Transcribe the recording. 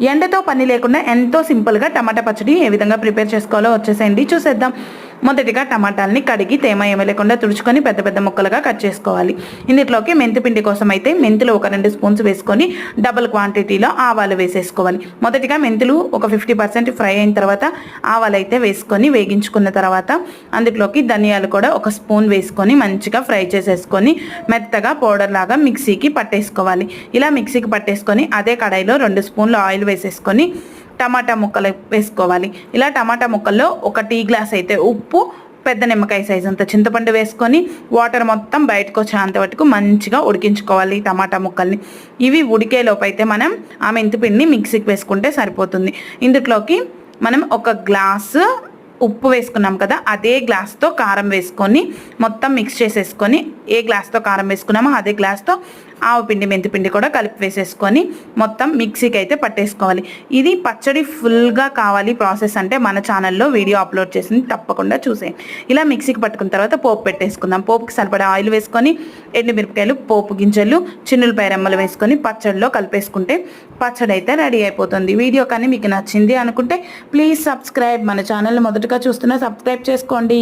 ఎండతో పని లేకుండా ఎంతో సింపుల్గా టమాటా పచ్చడి ఏ విధంగా ప్రిపేర్ చేసుకోవాలో వచ్చేసేయండి. చూసేద్దాం. మొదటిగా టమాటాలని కడిగి తేమ ఏమీ లేకుండా తుడుచుకొని పెద్ద పెద్ద ముక్కలుగా కట్ చేసుకోవాలి. ఇందులోకి మెంతి పిండి కోసం అయితే మెంతులు ఒక రెండు స్పూన్స్ వేసుకొని డబుల్ క్వాంటిటీలో ఆవాలు వేసేసుకోవాలి. మొదటిగా మెంతులు ఒక ఫిఫ్టీ పర్సెంట్ ఫ్రై అయిన తర్వాత ఆవాలు అయితే వేసుకొని వేగించుకున్న తర్వాత అందులోకి ధనియాలు కూడా ఒక స్పూన్ వేసుకొని మంచిగా ఫ్రై చేసేసుకొని మెత్తగా పౌడర్ లాగా మిక్సీకి పట్టేసుకోవాలి. ఇలా మిక్సీకి పట్టేసుకొని అదే కడాయిలో రెండు స్పూన్లు ఆయిల్ వేసేసుకొని టమాటా ముక్కలు వేసుకోవాలి. ఇలా టమాటా ముక్కల్లో ఒక టీ గ్లాస్ అయితే ఉప్పు పెద్ద నిమ్మకాయ సైజ్ అంత చింతపండు వేసుకొని వాటర్ మొత్తం బయటకు వచ్చేంత వరకు మంచిగా ఉడికించుకోవాలి టమాటా ముక్కల్ని. ఇవి ఉడికేలోపు అయితే మనం ఆ మెంతిపిండిని మిక్సీకి వేసుకుంటే సరిపోతుంది. ఇందులోకి మనం ఒక గ్లాసు ఉప్పు వేసుకున్నాం కదా అదే గ్లాస్తో కారం వేసుకొని మొత్తం మిక్స్ చేసేసుకొని ఏ గ్లాస్తో కారం వేసుకున్నామో అదే గ్లాస్తో ఆవు పిండి మెంతి పిండి కూడా కలిపి వేసేసుకొని మొత్తం మిక్సీకి అయితే పట్టేసుకోవాలి. ఇది పచ్చడి ఫుల్గా కావాలి ప్రాసెస్ అంటే మన ఛానల్లో వీడియో అప్లోడ్ చేసింది తప్పకుండా చూసేయండి. ఇలా మిక్సీకి పట్టుకున్న తర్వాత పోపు పెట్టేసుకుందాం. పోపుకి సరిపడా ఆయిల్ వేసుకొని ఎండుమిరపకాయలు పోపు గింజలు చిన్నులపాయ రెమ్మలు వేసుకొని పచ్చడిలో కలిపేసుకుంటే పచ్చడి అయితే రెడీ అయిపోతుంది. వీడియో కానీ మీకు నచ్చింది అనుకుంటే ప్లీజ్ సబ్స్క్రైబ్. మన ఛానల్ మొదటగా చూస్తున్నా సబ్స్క్రైబ్ చేసుకోండి.